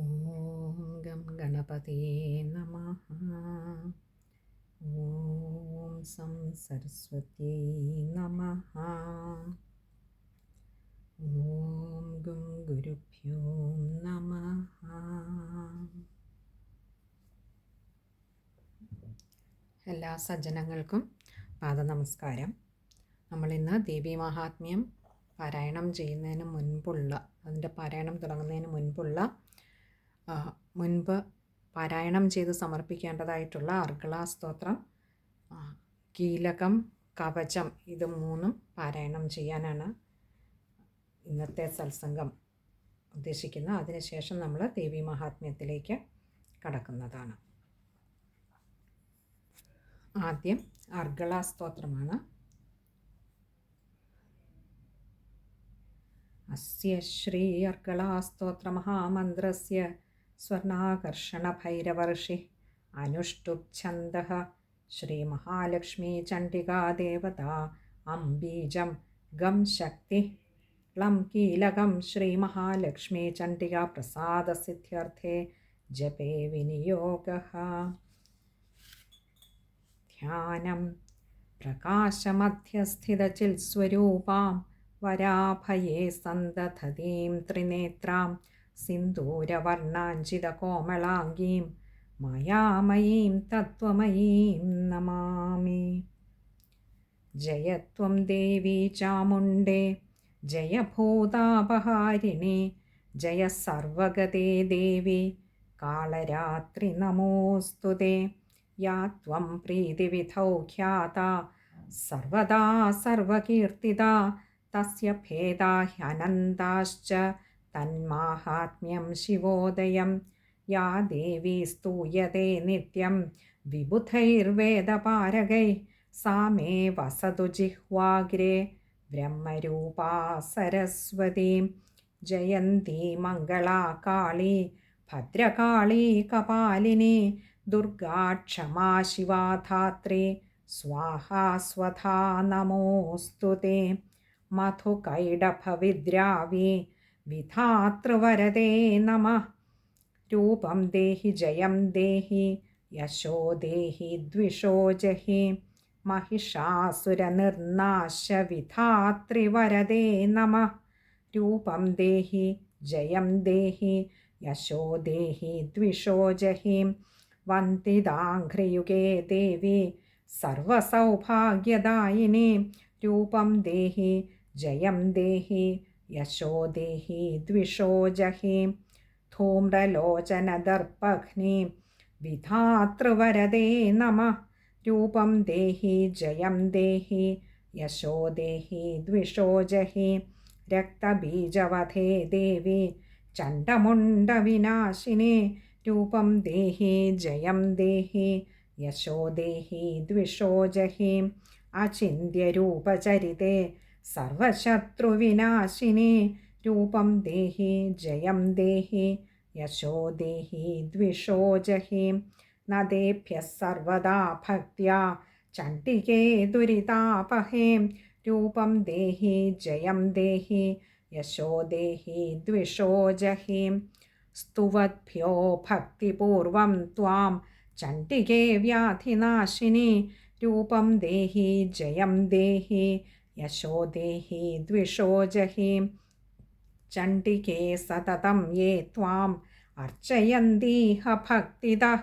ഓം gum ഗണപതേ നമ. ഓം some സരസ്വത്യൈ നമ. ഓം gum ഗുരുഭ്യോ നമ. എല്ലാ സജ്ജനങ്ങൾക്കും പാദ നമസ്കാരം നമ്മളിന്ന് ദേവി മഹാത്മ്യം പാരായണം ചെയ്യുന്നതിന് മുൻപുള്ള അതിന്റെ പാരായണം തുടങ്ങുന്നതിന് മുൻപുള്ള മുൻപ് പാരായണം ചെയ്ത് സമർപ്പിക്കേണ്ടതായിട്ടുള്ള അർഗള സ്തോത്രം കീലകം കവചം ഇത് മൂന്നും പാരായണം ചെയ്യാനാണ് ഇന്നത്തെ സത്സംഗം ഉദ്ദേശിക്കുന്നത്. അതിനുശേഷം നമ്മൾ ദേവി മഹാത്മ്യത്തിലേക്ക് കടക്കുന്നതാണ്. ആദ്യം അർഗള സ്തോത്രമാണ്. അസ്യ ശ്രീ അർഗളാസ്തോത്രമഹാമന്ത്രസ്യ ശ്രീമഹാലക്ഷ്മീ ചണ്ഡികാ ദേവത അംബീജം ഗം ശക്തി. ളം കീലകം ശ്രീമഹാലക്ഷ്മീ ചണ്ഡികാ പ്രസാദസിദ്ധ്യർത്ഥേ ജപേ വിനിയോഗः. ധ്യാനം പ്രകാശമധ്യസ്ഥിതചിൽസ്വരൂപാം. വരാഭയേ സന്തതീം ത്രിനേത്രാം. സിന്ദൂരവർണാഞ്ചിതകോമളാംഗീം മായാമയീം തത്വമയീം നമാമി. ജയത്വം ദേവി ചാമുണ്ടേ ജയ ഭൂതാപഹാരിണി ജയ സർവഗതേ ദേവി കാളരാത്രി നമോസ്തുതേ. യാ ത്വം പ്രീതിവിധൗ ഖ്യാത സർവദാ സർവകീർത്തിത തസ്യ ഭേദാ ഹ്യനന്താശ്ച തന്മാഹാത്മ്യം ശിവോദയം. യാ ദേവി സ്തൂയത്തെ നിത്യം. വിബുധൈർവേദപാരകൈ. സാ മേ വസതു ജിഹ്വാഗ്രേ. ബ്രഹ്മരൂപാ സരസ്വതി. ജയന്തി മംഗളാകാളി. ഭദ്രകാളി കപാലിനി. ദുർഗാ ക്ഷമാ ശിവാധാത്രി സ്വാഹാ സ്വധാ നമോസ്തു വിധാതൃവരദേ നമ രൂപം ദേഹി ജയം ദേഹി യശോ ദേഹി ദ്വിഷോ ജഹി महिषासुरनिर्नाश विधातृवरदे नमः रूपं देहि जयं देहि यशो देहि द्विषो जहिं वन्दिदाङ्घ्रियुगे देवी सर्वसौभाग्यदायिनी रूपं देहि जयं देहि यशो देहि द्विषो जहिं, धूम्रलोचनदर्पघ्नि, विधातृवरदे नमः। रूपं देहि, जयं देहि यशो देहि द्विषो जहि, रक्तबीजवधे देवि, चण्डमुण्डविनाशिने। रूपं देहि, जयं देहि यशो देहि द्विषो जहि, अचिन्त्यरूपचरिते। सर्वशत्रुविनाशिने रूपं देहि, जयं देहि, यशो देहि, द्विषो जहि। नदेभ्यः सर्वदा भक्त्या, चण्डिके दुरितापहे रूपं देहि, जयं देहि, यशो देहि, द्विषो जहि। स्तुवद्भ्यो भक्तिपूर्वं त्वां, चण्डिके व्याधिनाशिनि। रूपं देहि, जयं देहि यशो देहि द्विषो जहि चण्डिके सततं ये त्वाम् अर्चयन्तीह भक्तिदः।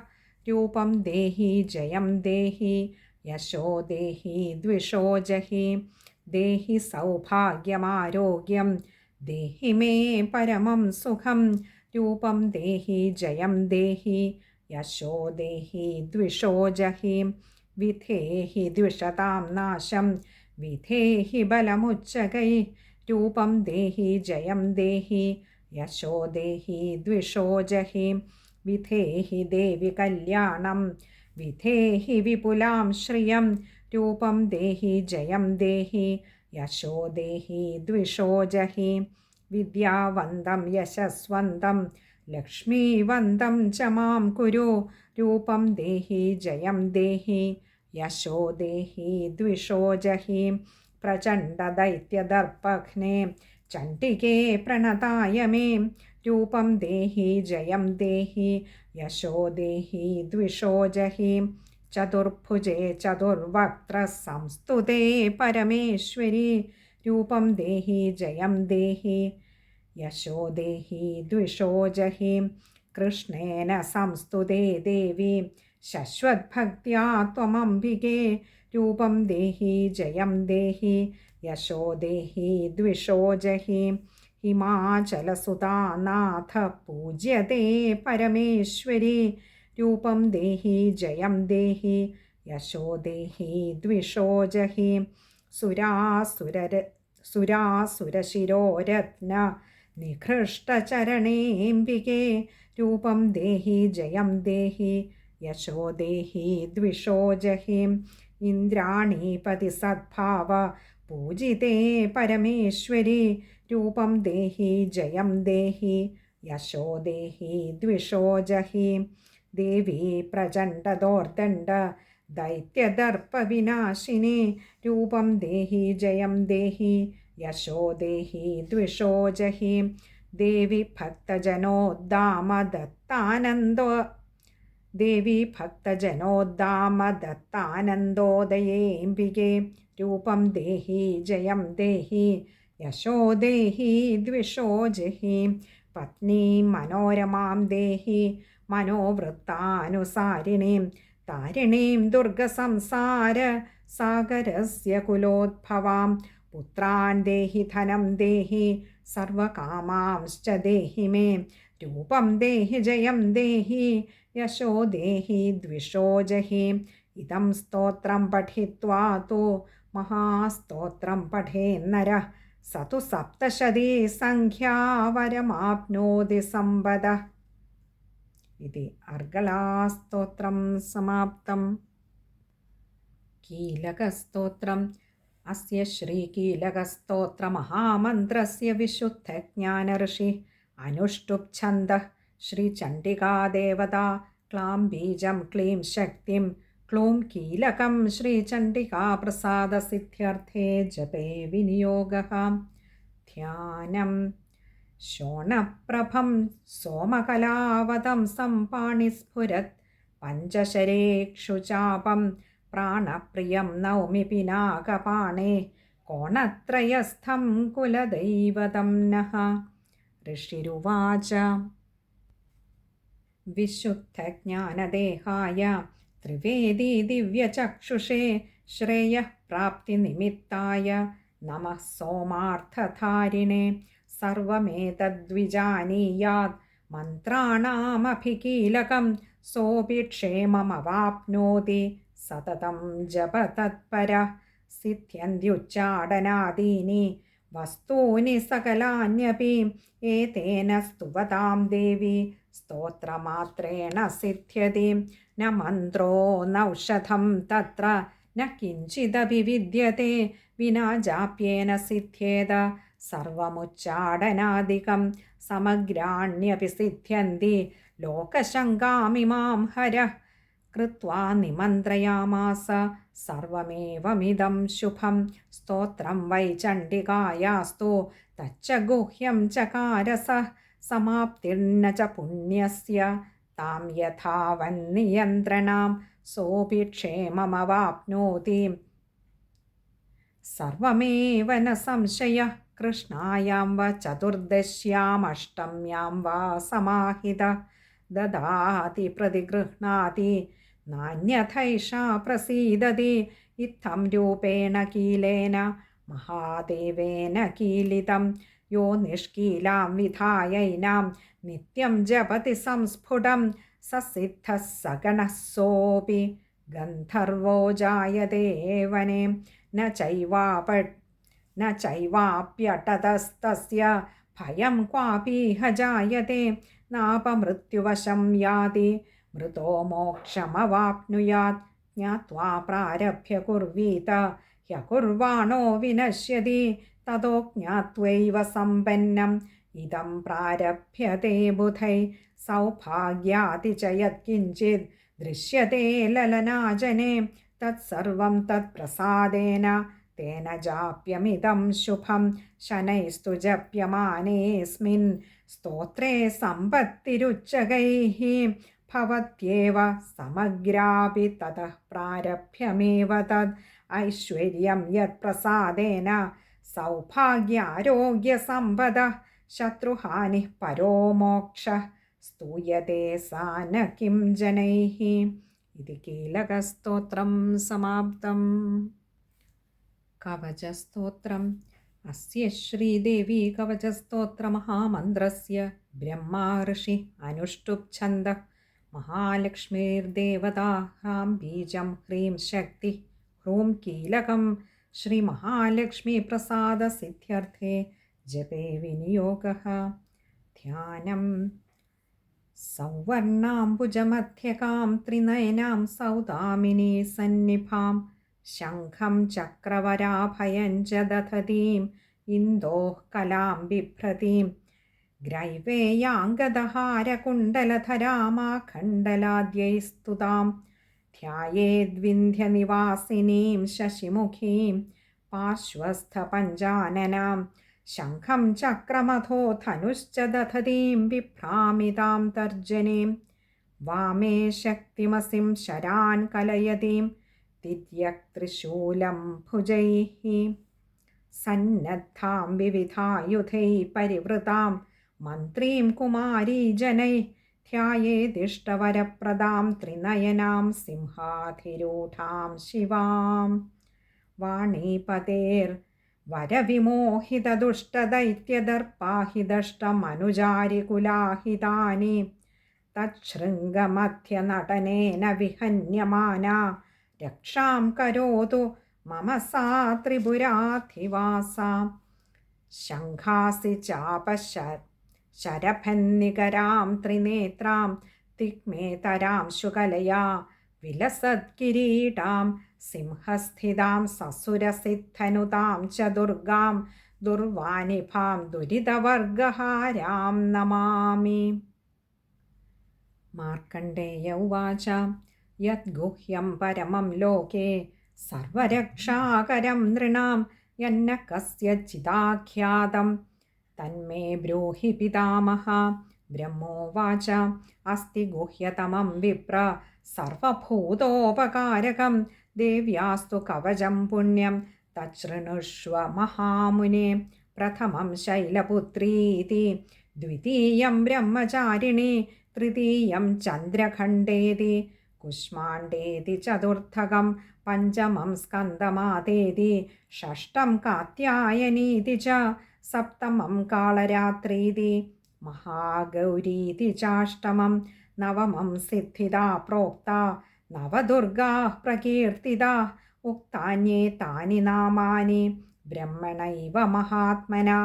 रूपं देहि, जयं देहि। यशो देहि द्विषो जहि देहि सौभाग्यमारोग्यं देहि मे परमं सुखं रूपं देहि, जयं देहि। यशो देहि द्विषो जहि विधेहि द्विषतां नाशं विधेहि बलमुच्चकै रूपं देहि, जयं देहि, यशो देहि, द्विषो जहि। विधेहि देवि कल्याणं विधेहि विपुलां श्रियं, रूपं देहि, जयं देहि, यशो देहि, द्विषो जहि। विद्यावन्तं यशस्वन्तं लक्ष्मीवन्तं च माँ कुरु, रूपं देहि, जयं देहि। यशो देहि द्विषो जहि प्रचण्डदैत्यदर्पघ्ने चण्डिके प्रणताय मे रूपं देहि जयं देहि यशो देहि द्विषो चतुर्भुजे चतुर्वक्त्रः संस्तुते परमेश्वरि रूपं देहि जयं देहि यशो देहि द्विषो कृष्णेन संस्तुते देवी शश्वद्भक्त्या त्वमम्बिके रूपं देहि, जयं देहि, यशो देहि, द्विषो जहि, हिमाचलसुतानाथ पूज्यते परमेश्वरि। रूपं देहि, जयं देहि, यशो देहि, द्विषो जहि, सुरासुरर, सुरासुरशिरोरत्न निकृष्टचरणेऽम्बिके रूपं देहि, जयं देहि यशो देहि द्विषो जहिम् इन्द्राणीपतिसद्भाव पूजिते परमेश्वरि, रूपं देहि, जयं देहि यशो देहि द्विषो जहि देवी प्रचण्डदोर्दण्ड, दैत्यदर्पविनाशिनि, रूपं देहि, जयं देहि यशो देहि द्विषो जहि देवि भक्तजनोद्दामदत्तानन्दो ദേവി ഭക്തജനോദ്ദാമ ദത്താനന്ദോദയേംബികെ രൂപം ദേഹി ജയം ദേഹി യശോ ദേഹി ദ്വിഷോ ജഹി. പത്നി മനോരമാം ദേഹി മനോവൃത്താനുസാരിണീം. താരിണീം ദുർഗസംസാര സാഗരസ്യ കുലോദ്ഭവാം. പുത്രാൻ ദേഹി ധനം ദേഹി സർവകാമാംശ്ച ദേഹി മേ देहि जयं देहि यशो देहि द्विषो जहि इदं स्तोत्रं पठित्वा तु महास्तोत्रं पठेन्नरः स तु सप्तशती सङ्ख्यावरमाप्नोति सम्पदः इति अर्गलास्तोत्रं समाप्तम् कीलकस्तोत्रम् अस्य श्रीकीलकस्तोत्रमहामन्त्रस्य विशुद्धज्ञानऋषि അനുഷ്ടുപ്ഛന്ത ശ്രീചണ്ഡികാദേവതാ ക്ലാം ബീജം ക്ലീം ശക്തിം. ക്ലൂം കീലകം ശ്രീചണ്ഡികാപ്രസാദസിദ്ധ്യർത്ഥേ ജപേ വിനിയോഗ. ധ്യാനം. ശോണപ്രഭം സോമകലാവതം സംപാണിസ്ഫുരത് പഞ്ചശരേക്ഷുചാപം പ്രാണപ്രിയം നൗമി പിനാകപാണേ. കോണത്രയസ്ഥം കുലദൈവതം നഹ. ऋषिरुवाच विशुद्धज्ञानदेहाय त्रिवेदी दिव्यचक्षुषे श्रेयः प्राप्तिनिमित्ताय नमः सोमार्थधारिणे सर्वमेतद्विजानीयात् मन्त्राणामभिकीलकं सोऽपि क्षेममवाप्नोति सततं जप तत्परः सिद्ध्यन्त्युच्चाटनादीनि വസ്തൂനി സകലാന്യപി ഏതേന സ്തുവതാം ദേവി. സ്തോത്രമാത്രേണ സിദ്ധ്യതി. ന മന്ത്രോ നൗഷധം തത്ര. ന കിഞ്ചിദപി വിദ്യത്തെ. വിനാ ജാപ്യേന സിദ്ധ്യേത. സർവമുച്ചാടനാദികം സമഗ്രാണ്യപി സിദ്ധ്യന്തി. ലോകശങ്കാമിമാം ഹരഃ. कृत्वा निमन्त्रयामास सर्वमेवमिदं शुभं स्तोत्रं वै चण्डिकायास्तु तच्च गुह्यं चकारसः समाप्तिर्न च पुण्यस्य तां यथावन्नियन्त्रणां सोऽपि क्षेममवाप्नोति सर्वमेव न संशयः कृष्णायां वा चतुर्दश्यामष्टम्यां वा समाहितः ददाति प्रतिगृह्णाति നാണ്യഥൈഷാ പ്രസീദതി ഇത്തം രൂപേണ കീലേന മഹാദേവേന കീലിതം. യോ നിഷ്കീലാം വിധായൈനാം നിത്യം ജപതി സംസ്ഫുടം. സസിദ്ധ സഗണഃ സോപി ഗന്ധർവോ ജായതേ വനെ. ന ചൈവാപ ന ചൈവാപ്യടതസ്തസ്യ ഭയം ക്വാപീഹ ജായതേ. നാപമൃത്യുവശം യാതി मृतो मोक्षमवाप्नुयात् ज्ञात्वा प्रारभ्य कुर्वीत ह्यकुर्वाणो विनश्यति ततो ज्ञात्वैव सम्पन्नम् इदं प्रारभ्यते बुधै सौभाग्याति च यत्किञ्चित् दृश्यते ललनाजने तत्सर्वं तत्प्रसादेन तेन जाप्यमिदं शुभं शनैस्तु जप्यमानेऽस्मिन् स्तोत्रे सम्पत्तिरुच्चकैः भवत्येव समग्रापि ततः प्रारभ्यमेव तद् ऐश्वर्यं यत्प्रसादेन सौभाग्यारोग्यसम्पदः शत्रुहानिः परो मोक्षः स्तूयते सा न किं जनैः इति कीलकस्तोत्रं समाप्तम् कवचस्तोत्रम् अस्य श्रीदेवी कवचस्तोत्रमहामन्त्रस्य ब्रह्मा ऋषि अनुष्टुप्छन्दः महालक्ष्मीर्देवता ह्रां बीजं ह्रीं शक्ति ह्रूं कीलकं श्रीमहालक्ष्मीप्रसादसिद्ध्यर्थे जपे विनियोगः ध्यानं सौवर्णाम्बुजमध्यकां त्रिनयनां सौदामिनी सन्निभां शङ्खं चक्रवराभयं च दधतीम् इन्दोः कलां बिभ्रतीं ग्रैवेयाङ्गदहारकुण्डलधरामाखण्डलाद्यैस्तुतां ध्यायेद्विन्ध्यनिवासिनीं शशिमुखीं पार्श्वस्थपञ्जाननां शङ्खं चक्रमथो धनुश्च दधतीं बिभ्रामितां तर्जनीं वामे शक्तिमसिं शरान् कलयतीं तिर्यक्त्रिशूलं भुजैः सन्नद्धां विविधायुधैः परिवृतां മന്ത്രീം കുമാരീ ജനൈ ധ്യായേതിഷ്ടവരപ്രദാം ത്രിനയനാം സിംഹാധിരൂഢാം ശിവാം. വാണീപതേർ വരവിമോഹിതദുഷ്ടദൈത്യദർപ്പാഹിതഷ്ടമനുചാരികുലാഹിതാനി തച്ഛൃംഗമധ്യനടനേന വിഹന്യമാന രക്ഷാം കരോതു മമ സാ ത്രിപുരാധിവാസ ശംഖാസി ചാപശ ശരഭന്നികരാം ത്രിനേത്രാം തിക്മേതരാം ശുകലയാ വിലസത്കിരീടാം സിംഹസ്ഥിതാം സസുരസിദ്ധനുതാം ച ദുർഗാം ദുർവാനിഭാം ദുരിതവർഗഹാരാം നമാമി. മാർക്കണ്ഡേയ ഉവാച യദ്ഗുഹ്യം പരമം ലോകേ സർവരക്ഷാകരം നൃണാം യന്ന കസ്യചിതാഖ്യാതം തന്മേ ബ്രൂഹി പിതാമഹ. ബ്രഹ്മോവാച അസ്തി ഗുഹ്യതമം വിപ്ര. സർവഭൂതോപകാരകം. ദേവ്യാസ്തു കവചം പുണ്യം. തശൃണുഷ്വ മഹാമുനെ. പ്രഥമം ശൈലപുത്രീതി. ദ്വിതീയം ബ്രഹ്മചാരിണി. തൃതീയം ചന്ദ്രഖണ്ഡേതി. കുഷ്മാണ്ഡേതി ചതുർത്ഥകം. पञ्चमं स्कन्दमातेति षष्ठं कात्यायनीति च सप्तमं कालरात्रीति महागौरीति चाष्टमं नवमं सिद्धिदा प्रोक्ता नवदुर्गाः प्रकीर्तिताः उक्तान्येतानि नामानि ब्रह्मणैव महात्मना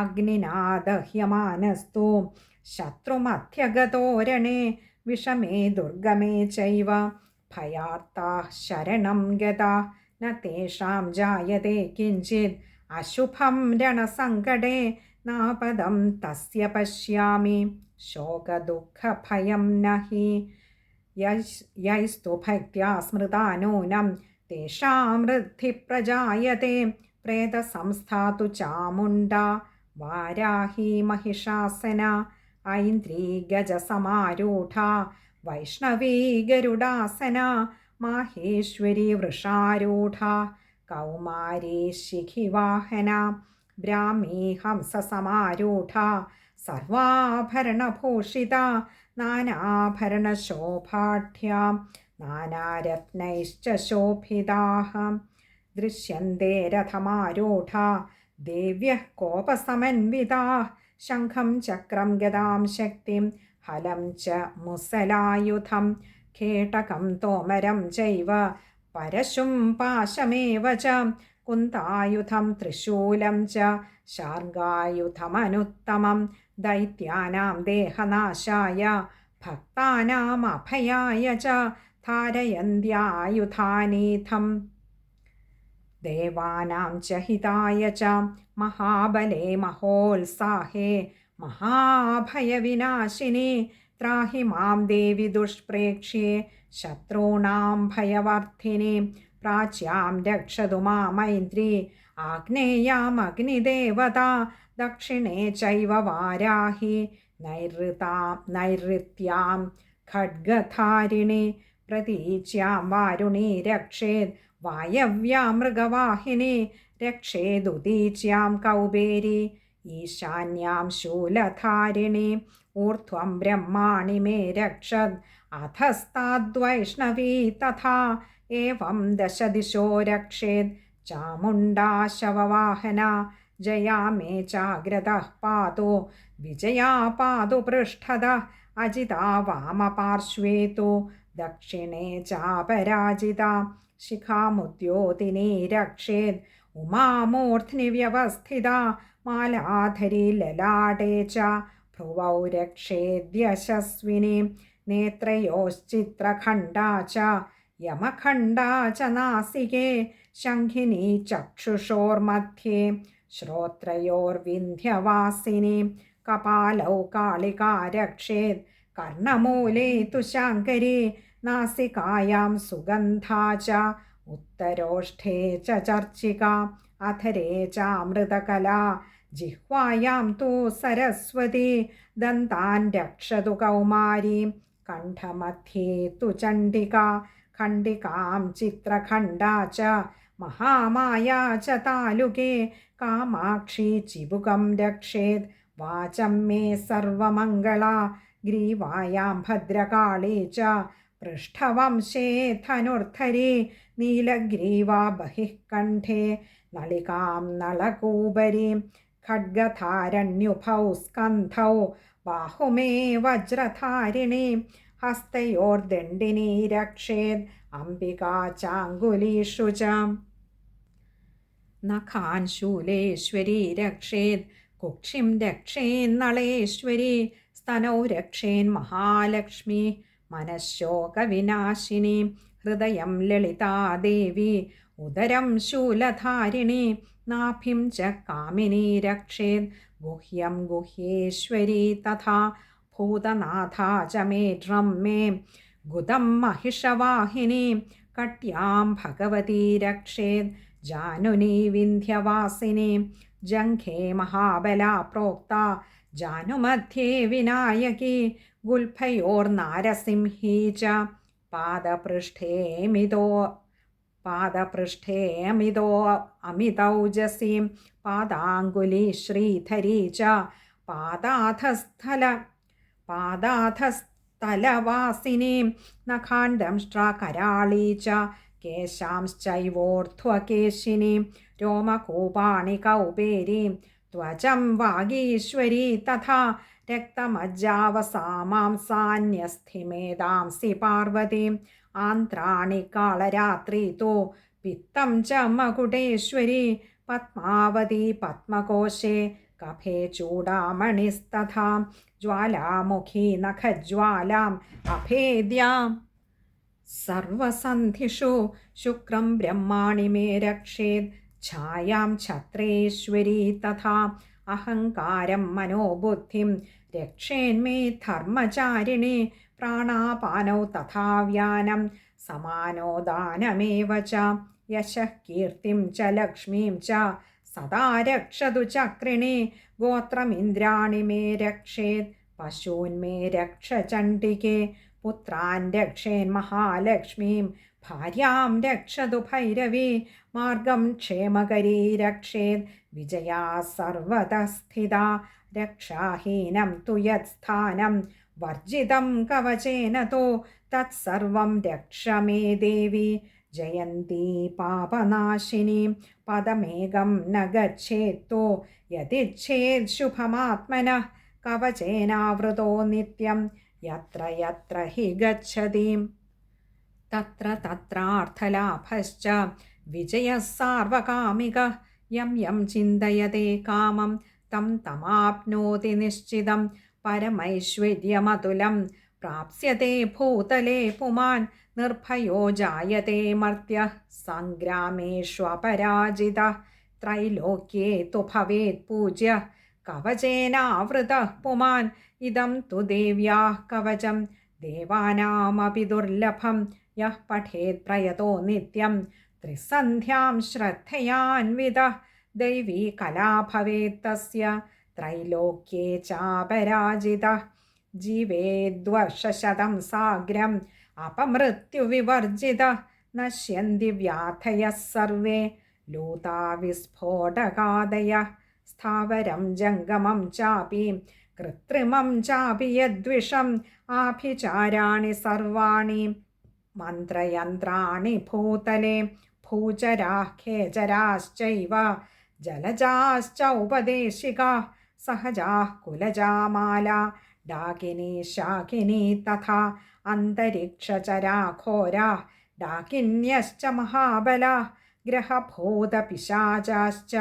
अग्निना दह्यमानस्तु शत्रुमध्यगतोरणे विषमे दुर्गमे चैव भयार्ताः शरणं गता न तेषां जायते किञ्चित् अशुभं रणसङ्कटे नापदं तस्य पश्यामि शोकदुःखभयं न हि यैस्तु भक्त्या स्मृता नूनं तेषां वृद्धिप्रजायते प्रेतसंस्था तु चामुण्डा वाराही महिषासना ऐन्द्री गजसमारूढा വൈഷ്ണവീ ഗരുഡാസന മാഹേശ്വരി വൃഷാരൂഢ കൗമാരീ ശിഖിവാഹന ബ്രാഹ്മീ ഹംസ സമാരൂഢ സർവാഭരണഭൂഷിത നാനാഭരണശോഭാഢ്യ നാനാരത്നൈശ്ച ശോഭിതാഹ ദൃശ്യന്തേ രഥമാരൂഢ ദേവ്യ കോപസമന്വിത ശംഖം ചക്രം ഗതാം ശക്തിം ഫലം ച മുസലായുധം. കേട്ടകം തോമരം ചൈവ പരശും പാശമേവ ച. കുന്തായുധം തൃശൂലം ച ശാർഗായുധമനുത്തമം. ദൈത്യാനാം ദേഹനാശായ ഭക്താനാമഭയായ ച ധാരയന്ത്യായുധാനീഥം ദേവാനാം ച ഹിതായ ച മഹാബലേ മഹോത്സാഹേ മഹാഭയവിനാശിനി ത്രാഹി മാം ദേവി ദുഷ്പ്രേക്ഷ്യേ ശത്രുണാം ഭയവർദ്ധിനി പ്രാച്യാം രക്ഷതു മാമൈത്രി ആഗ്നേയാമഗ്നിദേവത ദക്ഷിണേ ചൈവ വാരാഹി നൈഋതാം നൈഋത്യാം ഖഡ്ഗധാരിണി പ്രതീച്യാം വാരുണി രക്ഷേത് വായവ്യാ മൃഗവാഹിനി രക്ഷേദുദീച്യാം കൗബേരി ഈശാന്യാം ശൂലധാരിണി. ഊർധ്വം ബ്രഹ്മാണി മേ രക്ഷത് അധസ്താദ്വൈഷ്ണവീ തഥാ. ഏവം ദശദിശോ രക്ഷേത് ചാമുണ്ടാ ശവവാഹന ജയാ മേ ചാഗ്രതഃ പാതോ വിജയാ പാതു പൃഷ്ഠത അജിതാ വാമപാർശ്വേ തു ദക്ഷിണേ ചാപരാജിത. ശിഖാമുദ്യോതിനി രക്ഷേത് ഉമാമൂർധ്നി വ്യവസ്ഥിത മാലാധരി ലലാടേ ച ഭ്രുവൗ രക്ഷേദ്യശസ്വിനി നേത്രയോശ്ചിത്രഖണ്ഡാ ച യമഖണ്ഡാ ച നാസികേ ശംഖിനി ചക്ഷുഷോർമധ്യേ ശ്രോത്രയോർവിന്ധ്യവാസിനി കപാലൗ കാളികാരക്ഷേത് കർണമൂലേ തുശാങ്കരി നാസികായാം സുഗന്ധാ ച ഉത്തരോഷ്ഠേ ചർച്ചിക അധരേ ചാമൃതകലാ जिह्वायां तु सरस्वती दन्तान् रक्षतु कौमारी कण्ठमध्ये तु चण्डिका खण्डिकां चित्रखण्डा च महामाया च तालुके कामाक्षी चिबुकं रक्षेत् वाचं मे सर्वमङ्गला ग्रीवायां भद्रकाली च पृष्ठवंशे धनुर्धरे നീലഗ്രീവാ ബഹിഃകണ്ഠേ നളികാം നളകൂപരീം ഖഡ്ഗധാരണ്യുഭൗ സ്കന്ധൗ ബാഹുമേ വജ്രധാരിണീം ഹസ്തയോർദണ്ഡിനീ രക്ഷേത് അംബികാ ചാങ്കുലീഷു ച നഖാൻ ശൂലേശ്വരി രക്ഷേത് കുക്ഷിം രക്ഷേന്നളേശ്വരി സ്തനൗ രക്ഷേൻ മഹാലക്ഷ്മി മനഃശോകവിനാശിനി ഹൃദയം ലളിതാദേവി ഉദരം ശൂലധാരിണി നാഭിം ച കാമിനി രക്ഷേത് ഗുഹ്യം ഗുഹ്യേശ്വരി തഥാ ഭൂതനാഥാ ച മേ ഡ്രം മേ ഗുദം മഹിഷവാഹിനി കട്യാം ഭഗവതി രക്ഷേത് ജാനുനി വിന്ധ്യവാസിനി ജംഘേ മഹാബല പ്രോക്ത. ജാനുമധ്യേ വിനായകി ഗുൽഫയോർനാരസിംഹീ ച. പാദപൃഷ്ഠേ മിതോ പാദപൃഷ്ഠേമിതോ പാദപൃഷ്ഠേമിതോ അമിതൗജസീം പാദാങ്കുലി ശ്രീധരീ ച പാദാധസ്ഥല പാദാധസ്ഥലവാസിനീം നഖാണ്ഡംഷ്ട്രാകരാളീ ച കേശാംശ്ചൈവോർധ്വകേശിനീം രോമകൂപാണി കൗപേരീം त्वचं वागीश्वरी तथा രക്തമജ്ജാവസാമാംസാന്യസ്ഥിമേതാംസി പാർവതീം ആന്ത്രാണി കാളരാത്രി തോ പിത്തം ച മകുടേശ്വരി പത്മാവതി പത്മകോശേ കഫേ ചൂടാമണിസ്തഥാ ജ്വാലാമുഖി നഖജ്വാലാം അഭേദ്യാം. സർവസന്ധിഷു ശുക്രം ബ്രഹ്മാണി മേ രക്ഷേത് ഛായാം ഛത്രേശ്വരി തഥാ. അഹങ്കാരം മനോബുദ്ധിം രക്ഷേന്മേ ധർമ്മചാരിണി പ്രാണാപാനൗ തഥാവ്യാനം സമാനോ ദാനമേവ ച. യശഃ കീർത്തിം ച ലക്ഷ്മീം ച. സദാ രക്ഷതു ചക്രിണി. ഗോത്രമിന്ദ്രാണി മേ രക്ഷേത്. പശൂന്മേ രക്ഷ ചണ്ഡികേ. പുത്രാൻ രക്ഷേൻ മഹാലക്ഷ്മീം. ഭാര്യാം രക്ഷതു ഭൈരവി. മാർഗം ക്ഷേമകരീ രക്ഷേത്. വിജയാ സർവതസ്ഥിത രക്ഷാഹീനം തു യത്സ്ഥാനം. വർജിതം കവചേന തോ തത്സർവം രക്ഷ മേ ദേവി ജയന്തി പാപനാശിനി പദമേകം ന ഗച്ഛേത്തോ യതിച്ഛേത് ശുഭമാത്മന കവചേനാവൃതോ നിത്യം യത്ര യത്ര ഹി ഗച്ഛതി തത്ര തത്രാർത്ഥലാഭശ്ച വിജയः സാർവകാമികः യം യം ചിന്തയത്തെ കാമം തം തമാപ്നോതി परमैश्वर्यमतुलं प्राप्स्यते भूतले पुमान्, निर्भयो जायते मर्त्यः सङ्ग्रामेष्वपराजितः त्रैलोक्ये तु भवेत् पूज्यः कवचेनावृतः पुमान्, इदं तु देव्याः कवचं, देवानामपि दुर्लभं, यः पठेत् प्रयतो नित्यं, त्रिसन्ध्यां श्रद्धयान्वितः दैवीकला भवेत् तस्य ത്രൈലോക്യേ ചാപരാജിത. ജീവേദ്വർഷശതം സാഗ്രം അപമൃത്യുവിവർജിത. നശ്യന്തി വ്യാധയ സർവേ ലൂതാവിസ്ഫോടകാദയ. സ്ഥാവരം ജംഗമം ചാപി കൃത്രിമം ചാപി യദ്വിഷം. ആഭിചാരാണി സർവാണി മന്ത്രയന്ത്രാണി ഭൂതലെ ഭൂചരാ ഖേചരാശ്ചൈവ ജലജാശ്ച ഉപദേശിക. സഹജാ കുലജാമാല ഡാകിനി ശാകിനി തഥാ അന്തരിക്ഷചരാഘോരാ ഡാകിന്യശ്ച മഹാബല ഗ്രഹഭൂതപിശാചാശ്ച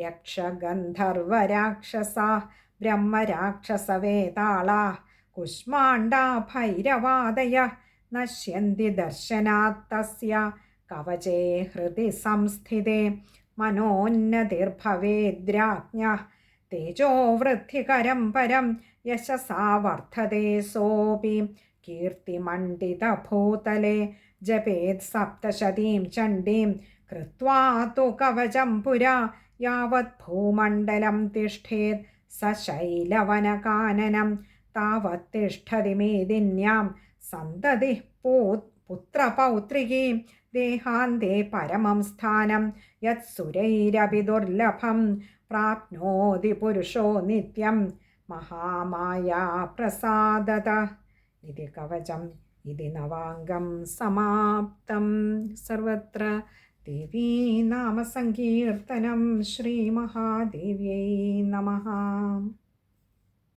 യക്ഷഗന്ധർവരാക്ഷസ ബ്രഹ്മരാക്ഷസവേതാള കുഷ്മാണ്ടാ ഭൈരവാദയ നശ്യന്തി ദർശനാത്തസ്യ കവചേ ഹൃദി സംസ്ഥിതേ മനോന്നതിർഭവേദ്രാജ്ഞ तेजोवृद्धिकरं परं यशसा वर्धते सोऽपि कीर्तिमण्डितभूतले जपेत् सप्तशतीं चण्डीं कृत्वा तु कवचं पुरा यावत् भूमण्डलं तिष्ठेत् स शैलवनकाननं तावत् तिष्ठति मेदिन्यां सन्ततिः पू पुत्रपौत्रिकीं देहान्ते परमं स्थानं यत् सुरैरपि പ്രാപ്നോതി പുരുഷോ നിത്യം മഹാമായാപ്രസാദത. ഇതി കവചം ഇതി നവാംഗം സമാപ്തം. സർവത്ര ദേവീ നാമസങ്കീർത്തനം ശ്രീമഹാദേവ്യൈ നമഃ.